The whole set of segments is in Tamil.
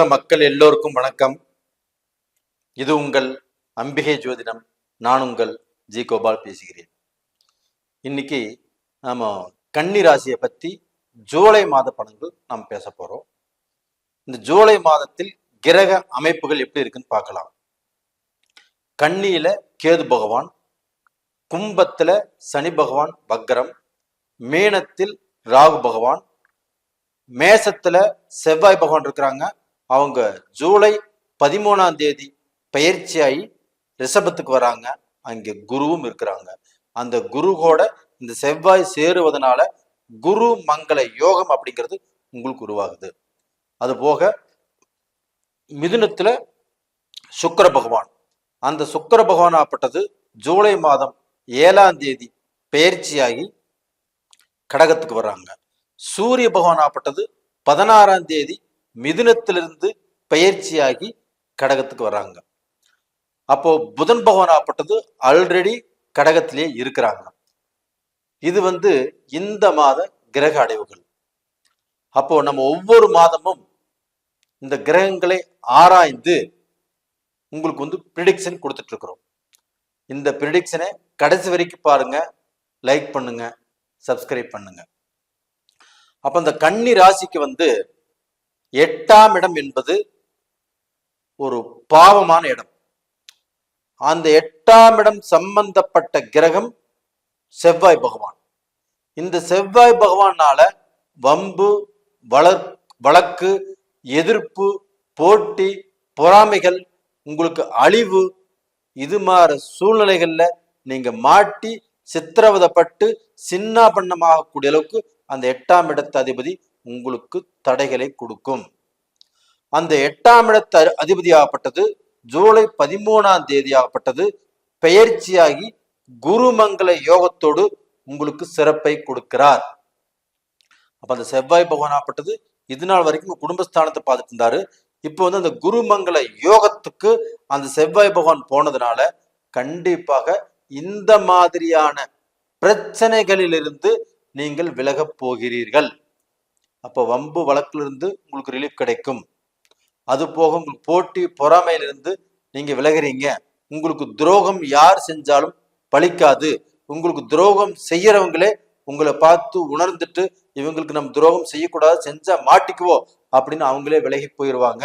உலக மக்கள் எல்லோருக்கும் வணக்கம். இது உங்கள் அம்பிகை ஜோதிடம். நான் உங்கள் ஜி கோபால் பேசுகிறேன். இன்னைக்கு நாம கன்னி ராசியை பத்தி ஜூலை மாத படங்கள் நாம் பேச போறோம். இந்த ஜூலை மாதத்தில் கிரக அமைப்புகள் எப்படி இருக்குன்னு பார்க்கலாம். கன்னியில கேது பகவான் கும்பத்துல சனி பகவான் வக்ரம் மீனத்தில் ராகு பகவான் மேசத்துல செவ்வாய் பகவான் இருக்கிறாங்க. அவங்க ஜூலை பதிமூணாம் தேதி பயிற்சியாகி ரிஷபத்துக்கு வராங்க. அங்கே குருவும் இருக்கிறாங்க. அந்த குரு கூட இந்த செவ்வாய் சேருவதனால குரு மங்கள யோகம் அப்படிங்கிறது உங்களுக்கு உருவாகுது. அது போக மிதுனத்துல சுக்கிர பகவான். அந்த சுக்கர பகவான் ஆப்பட்டது ஜூலை மாதம் ஏழாம் தேதி பயிற்சியாகி கடகத்துக்கு வர்றாங்க சூரிய பகவான் ஆப்பட்டது பதினாறாம் தேதி மிதுனத்திலிருந்து பெயர்ச்சியாகி கடகத்துக்கு வர்றாங்க அப்போ புதன் பகவான் ஆப்பட்டது ஆல்ரெடி கடகத்திலே இருக்கிறாங்க. இது வந்து இந்த மாத கிரக அடைவுகள். அப்போ நம்ம ஒவ்வொரு மாதமும் இந்த கிரகங்களை ஆராய்ந்து உங்களுக்கு வந்து ப்ரிடிக்ஷன் கொடுத்துட்டு இருக்கிறோம். இந்த ப்ரிடிக்ஷனை கடைசி வரைக்கும் பாருங்க லைக் பண்ணுங்க சப்ஸ்கிரைப் பண்ணுங்க. அப்ப இந்த கன்னி ராசிக்கு வந்து எட்டாம் இடம் என்பது ஒரு பாவமான இடம். அந்த எட்டாம் இடம் சம்பந்தப்பட்ட கிரகம் செவ்வாய் பகவான். இந்த செவ்வாய் பகவானால வம்பு வளர் வழக்கு எதிர்ப்பு போட்டி பொறாமைகள் உங்களுக்கு அழிவு இது மாற சூழ்நிலைகள்ல நீங்க மாட்டி சித்திரவதப்பட்டு சின்ன பண்ணமாகக்கூடிய அளவுக்கு அந்த எட்டாம் இடத்த அதிபதி உங்களுக்கு தடைகளை கொடுக்கும். அந்த எட்டாம் இடத்த அதிபதியாகப்பட்டது ஜூலை பதிமூணாம் தேதியாகப்பட்டது பெயர்ச்சியாகி குருமங்கள யோகத்தோடு உங்களுக்கு சிறப்பை கொடுக்கிறார். அப்ப அந்த செவ்வாய் பகவானாகப்பட்டது இது நாள் வரைக்கும் குடும்பஸ்தானத்தை பார்த்துட்டு இருந்தாரு. இப்போ வந்து அந்த குருமங்கள யோகத்துக்கு அந்த செவ்வாய் பகவான் போனதுனால கண்டிப்பாக இந்த மாதிரியான பிரச்சனைகளிலிருந்து நீங்கள் விலகப் போகிறீர்கள். அப்போ வம்பு வழக்கிலிருந்து உங்களுக்கு ரிலீஃப் கிடைக்கும். அது போக உங்களுக்கு போட்டி பொறாமையிலிருந்து நீங்க விலகுறீங்க. உங்களுக்கு துரோகம் யார் செஞ்சாலும் பலிக்காது உங்களுக்கு துரோகம் செய்யறவங்களே உங்களை பார்த்து உணர்ந்துட்டு இவங்களுக்கு நம்ம துரோகம் செய்யக்கூடாது செஞ்சா மாட்டிக்குவோம் அப்படின்னு அவங்களே விலகி போயிடுவாங்க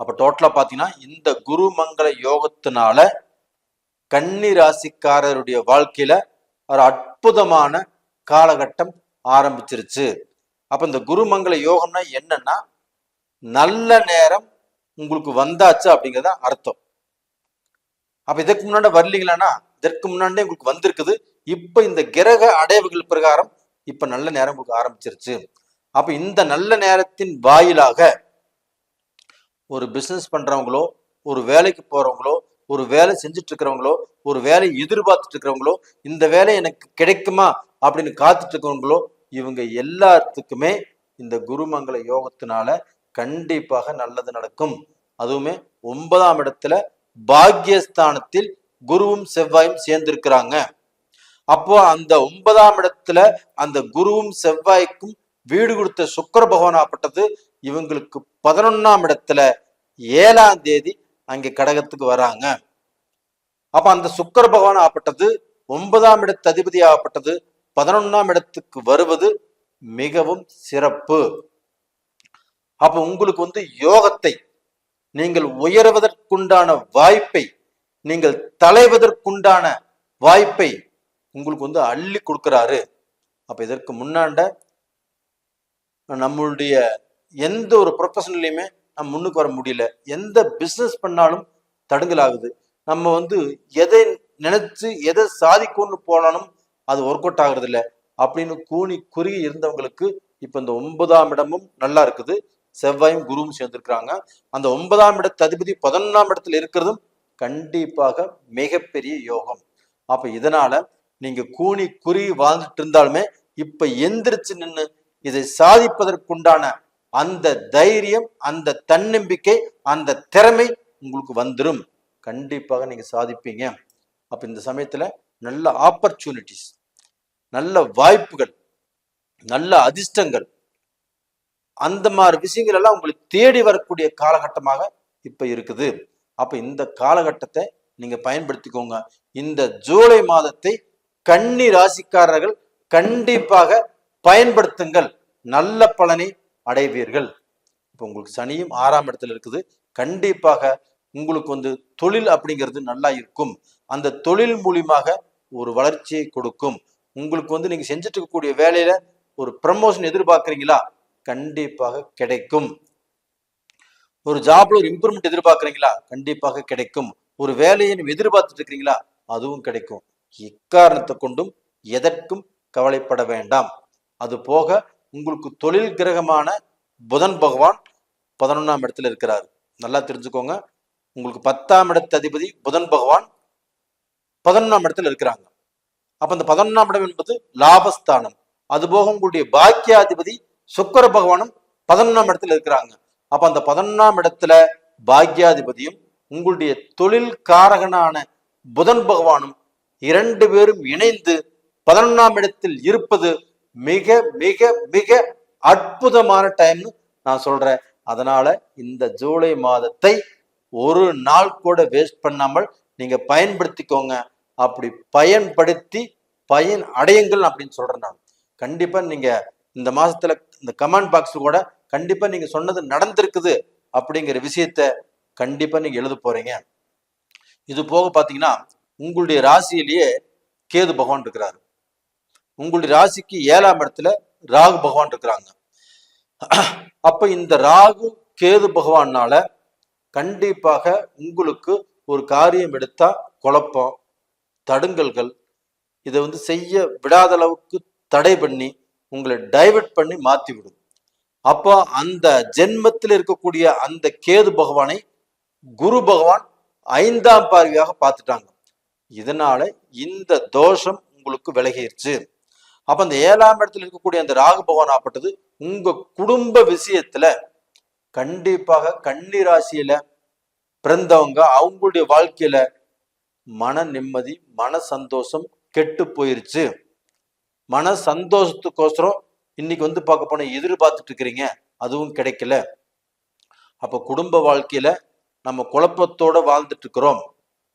அப்ப டோட்டலா பாத்தீங்கன்னா இந்த குருமங்கள யோகத்தினால கன்னி ராசிக்காரருடைய வாழ்க்கையில ஒரு அற்புதமான காலகட்டம் ஆரம்பிச்சிருச்சு. அப்போ இந்த குருமங்கள யோகம்னா என்னன்னா நல்ல நேரம் உங்களுக்கு வந்தாச்சு அப்படிங்கிறத அர்த்தம். அப்ப இதற்கு முன்னாடி வரலீங்களான்னா இதற்கு முன்னாடியே உங்களுக்கு வந்திருக்குது. இப்ப இந்த கிரக அடைவுகள் பிரகாரம் இப்ப நல்ல நேரம் உங்களுக்கு ஆரம்பிச்சிருச்சு. அப்ப இந்த நல்ல நேரத்தின் வாயிலாக ஒரு பிசினஸ் பண்றவங்களோ ஒரு வேலைக்கு போறவங்களோ ஒரு வேலை செஞ்சுட்டு இருக்கிறவங்களோ ஒரு வேலையை எதிர்பார்த்துட்டு இருக்கிறவங்களோ இந்த வேலை எனக்கு கிடைக்குமா அப்படின்னு காத்துட்டு இருக்கிறவங்களோ இவங்க எல்லாத்துக்குமே இந்த குருமங்கள யோகத்தினால கண்டிப்பாக நல்லது நடக்கும். அதுவுமே ஒன்பதாம் இடத்துல பாக்யஸ்தானத்தில் குருவும் செவ்வாயும் சேர்ந்திருக்கிறாங்க. அப்போ அந்த ஒன்பதாம் இடத்துல அந்த குருவும் செவ்வாய்க்கும் வீடு கொடுத்த சுக்கர பகவானாப்பட்டது இவங்களுக்கு பதினொன்னாம் இடத்துல ஏழாம் தேதி அங்கே கடகத்துக்கு வராங்க. அப்ப அந்த சுக்கர பகவான் ஆப்பட்டது ஒன்பதாம் இடத்து அதிபதி ஆகப்பட்டது. பதினொன்னாம் இடத்துக்கு வருவது மிகவும் சிறப்பு. அப்ப உங்களுக்கு வந்து யோகத்தை நீங்கள் உயர்வதற்குண்டான வாய்ப்பை நீங்கள் தலைவதற்குண்டான வாய்ப்பை உங்களுக்கு வந்து அள்ளி கொடுக்கிறாரு. அப்ப இதற்கு முன்னாண்ட நம்மளுடைய எந்த ஒரு ப்ரொஃபஷன்லையுமே நம்ம முன்னுக்கு வர முடியல. எந்த பிஸ்னஸ் பண்ணாலும் தடுங்கலாகுது. நம்ம வந்து எதை நினைச்சு எதை சாதிக்கும்னு போனாலும் அது ஒர்க் அவுட் ஆகுறது இல்லை அப்படின்னு கூனி குறுகி இருந்தவங்களுக்கு இப்ப இந்த ஒன்பதாம் இடமும் நல்லா இருக்குது. செவ்வாயும் குருவும் சேர்ந்திருக்கிறாங்க. அந்த ஒன்பதாம் இடத்து அதிபதி பதினொன்றாம் இடத்துல இருக்கிறதும் கண்டிப்பாக மிகப்பெரிய யோகம். அப்ப இதனால நீங்க கூனி குறுகி வாழ்ந்துட்டு இருந்தாலுமே இப்ப எந்திரிச்சு நின்று இதை சாதிப்பதற்குண்டான அந்த தைரியம் அந்த தன்னம்பிக்கை அந்த திறமை உங்களுக்கு வந்துடும் கண்டிப்பாக நீங்க சாதிப்பீங்க. அப்ப இந்த சமயத்துல நல்ல ஆப்பர்ச்சுனிட்டிஸ் நல்ல வாய்ப்புகள் நல்ல அதிர்ஷ்டங்கள். அந்த மாதிரி விஷயங்கள் எல்லாம் உங்களுக்கு தேடி வரக்கூடிய காலகட்டமாக இப்ப இருக்குது. அப்ப இந்த காலகட்டத்தை நீங்க பயன்படுத்திக்கோங்க. இந்த ஜூலை மாதத்தை கன்னி ராசிக்காரர்கள் கண்டிப்பாக பயன்படுத்துங்கள். நல்ல பலனை அடைவீர்கள். இப்போ உங்களுக்கு சனியும் ஆறாம் இடத்துல இருக்குது. கண்டிப்பாக உங்களுக்கு வந்து தொழில் அப்படிங்கிறது நல்லா இருக்கும். அந்த தொழில் மூலியமாக ஒரு வளர்ச்சியை கொடுக்கும். உங்களுக்கு வந்து நீங்க செஞ்சுட்டு இருக்கக்கூடிய வேலையில ஒரு ப்ரமோஷன் எதிர்பார்க்குறீங்களா? கண்டிப்பாக கிடைக்கும். ஒரு ஜாப்ல ஒரு இம்ப்ரூவ்மெண்ட் எதிர்பார்க்குறீங்களா? கண்டிப்பாக கிடைக்கும். ஒரு வேலையை நீங்க எதிர்பார்த்துட்டு இருக்கிறீங்களா அதுவும் கிடைக்கும். எக்காரணத்தை கொண்டும் எதற்கும் கவலைப்பட வேண்டாம். அது போக உங்களுக்கு தொழில் கிரகமான புதன் பகவான் பதினொன்றாம் இடத்துல இருக்கிறார். நல்லா தெரிஞ்சுக்கோங்க. உங்களுக்கு பத்தாம் இடத்து அதிபதி புதன் பகவான் பதினொன்றாம் இடத்துல இருக்கிறாங்க. அப்ப அந்த பதினொன்றாம் இடம் என்பது லாபஸ்தானம். அதுபோக உங்களுடைய பாக்கியாதிபதி சுக்கர பகவானும் பதினொன்றாம் இடத்துல இருக்கிறாங்க. அப்ப அந்த பதினொன்றாம் இடத்துல பாக்யாதிபதியும் உங்களுடைய தொழில் காரகனான புதன் பகவானும் இரண்டு பேரும் இணைந்து பதினொன்றாம் இடத்தில் இருப்பது மிக மிக மிக அற்புதமான டைம்னு நான் சொல்றேன். அதனால இந்த ஜூலை மாதத்தை ஒரு நாள் கூட வேஸ்ட் பண்ணாமல் நீங்க பயன்படுத்திக்கோங்க. அப்படி பயன்படுத்தி பயன் அடையுங்கள் அப்படின்னு சொல்றேன் நான். கண்டிப்பா நீங்க இந்த மாசத்துல இந்த கமெண்ட் பாக்ஸ் கூட கண்டிப்பா நீங்க சொன்னது நடந்திருக்குது அப்படிங்கிற விஷயத்த கண்டிப்பா நீங்க எழுத போறீங்க. இது போக பாத்தீங்கன்னா உங்களுடைய ராசியிலேயே கேது பகவான் இருக்கிறாரு. உங்களுடைய ராசிக்கு ஏழாம் இடத்துல ராகு பகவான் இருக்கிறாங்க. அப்ப இந்த ராகு கேது பகவானால கண்டிப்பாக உங்களுக்கு ஒரு காரியம் எடுத்தா குழப்பம் தடுங்கல்கள் இதை வந்து செய்ய விடாத அளவுக்கு தடை பண்ணி உங்களை டைவர்ட் பண்ணி மாத்தி விடும். அப்போ அந்த ஜென்மத்தில் இருக்கக்கூடிய அந்த கேது பகவானை குரு பகவான் ஐந்தாம் பார்வையாக பார்த்துட்டாங்க. இதனால இந்த தோஷம் உங்களுக்கு விலகிருச்சு. அப்ப அந்த ஏழாம் இடத்துல இருக்கக்கூடிய அந்த ராகு பகவான் ஆப்பட்டது உங்க குடும்ப விஷயத்துல கண்டிப்பாக கன்னி ராசியில பிறந்தவங்க அவங்களுடைய வாழ்க்கையில மன நிம்மதி மன சந்தோஷம் கெட்டு போயிருச்சு. மன சந்தோஷத்துக்கோசரம் இன்னைக்கு வந்து பார்க்க போன எதிர்பார்த்துட்டு இருக்கிறீங்க அதுவும் கிடைக்கல. அப்போ குடும்ப வாழ்க்கையில நம்ம குழப்பத்தோட வாழ்ந்துட்டு இருக்கிறோம்.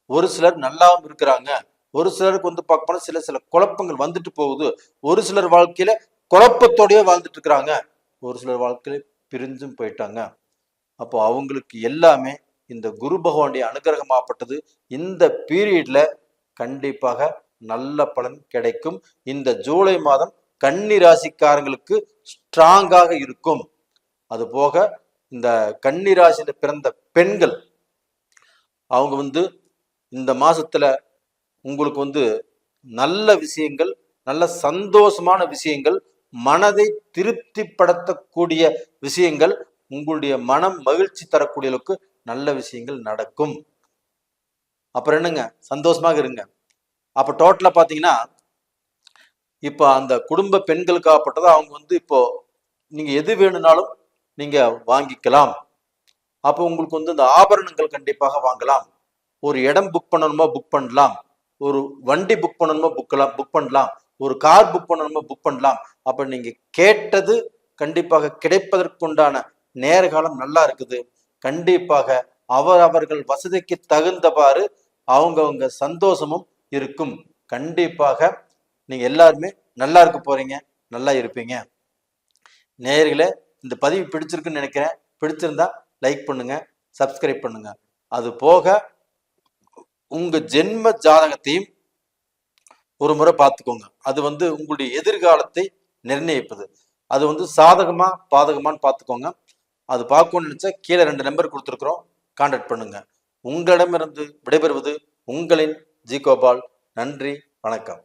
ஒரு சிலர் நல்லாவும் இருக்கிறாங்க. ஒரு சிலருக்கு வந்து பார்க்க போனால் சில சில குழப்பங்கள் வந்துட்டு போகுது. ஒரு சிலர் வாழ்க்கையில குழப்பத்தோடயே வாழ்ந்துட்டு இருக்கிறாங்க. ஒரு சிலர் வாழ்க்கையில பிரிஞ்சும் போயிட்டாங்க. அப்போ அவங்களுக்கு எல்லாமே இந்த குரு பகவானுடைய அனுகிரகமாகப்பட்டது. இந்த பீரியட்ல கண்டிப்பாக நல்ல பலன் கிடைக்கும். இந்த ஜூலை மாதம் கன்னி ராசிக்காரங்களுக்கு ஸ்ட்ராங்காக இருக்கும். அது போக இந்த கன்னி ராசியில பிறந்த பெண்கள் அவங்க வந்து இந்த மாசத்துல உங்களுக்கு வந்து நல்ல விஷயங்கள் நல்ல சந்தோஷமான விஷயங்கள் மனதை திருப்திப்படுத்தக்கூடிய விஷயங்கள் உங்களுடைய மனம் மகிழ்ச்சி தரக்கூடிய அளவுக்கு நல்ல விஷயங்கள் நடக்கும். அப்புறம் என்னங்க? சந்தோஷமாக இருங்க. அப்ப டோட்டலா பாத்தீங்கன்னா இப்போ அந்த குடும்ப பெண்களுக்காகப்பட்டதை அவங்க வந்து இப்போ நீங்க எது வேணும்னாலும் நீங்க வாங்கிக்கலாம். அப்போ உங்களுக்கு வந்து இந்த ஆபரணங்கள் கண்டிப்பாக வாங்கலாம். ஒரு இடம் புக் பண்ணணுமா புக் பண்ணலாம். ஒரு வண்டி புக் பண்ணணுமா புக்கலாம் புக் பண்ணலாம். ஒரு கார் புக் பண்ணணுமா புக் பண்ணலாம். அப்ப நீங்க கேட்டது கண்டிப்பாக கிடைப்பதற்குண்டான நேரகாலம் நல்லா இருக்குது. கண்டிப்பாக அவர் அவர்கள் வசதிக்கு தகுந்தவாறு அவங்கவுங்க சந்தோஷமும் இருக்கும். கண்டிப்பாக நீங்கள் எல்லாருமே நல்லா இருக்க போறீங்க நல்லா இருப்பீங்க. நேயர்களே இந்த பதிவு பிடிச்சிருக்குன்னு நினைக்கிறேன். பிடிச்சிருந்தா லைக் பண்ணுங்க சப்ஸ்கிரைப் பண்ணுங்க. அது போக உங்க ஜென்ம ஜாதகத்தையும் ஒரு முறை பார்த்துக்கோங்க. அது வந்து உங்களுடைய எதிர்காலத்தை நிர்ணயிப்பது. அது வந்து சாதகமா பாதகமான்னு பார்த்துக்கோங்க. அது பார்க்கணும்னு நினச்சா கீழே ரெண்டு நம்பர் கொடுத்துருக்குறோம். கான்டாக்ட் பண்ணுங்க. உங்களிடமிருந்து விடைபெறுவது உங்களின் ஜி கோபால். நன்றி வணக்கம்.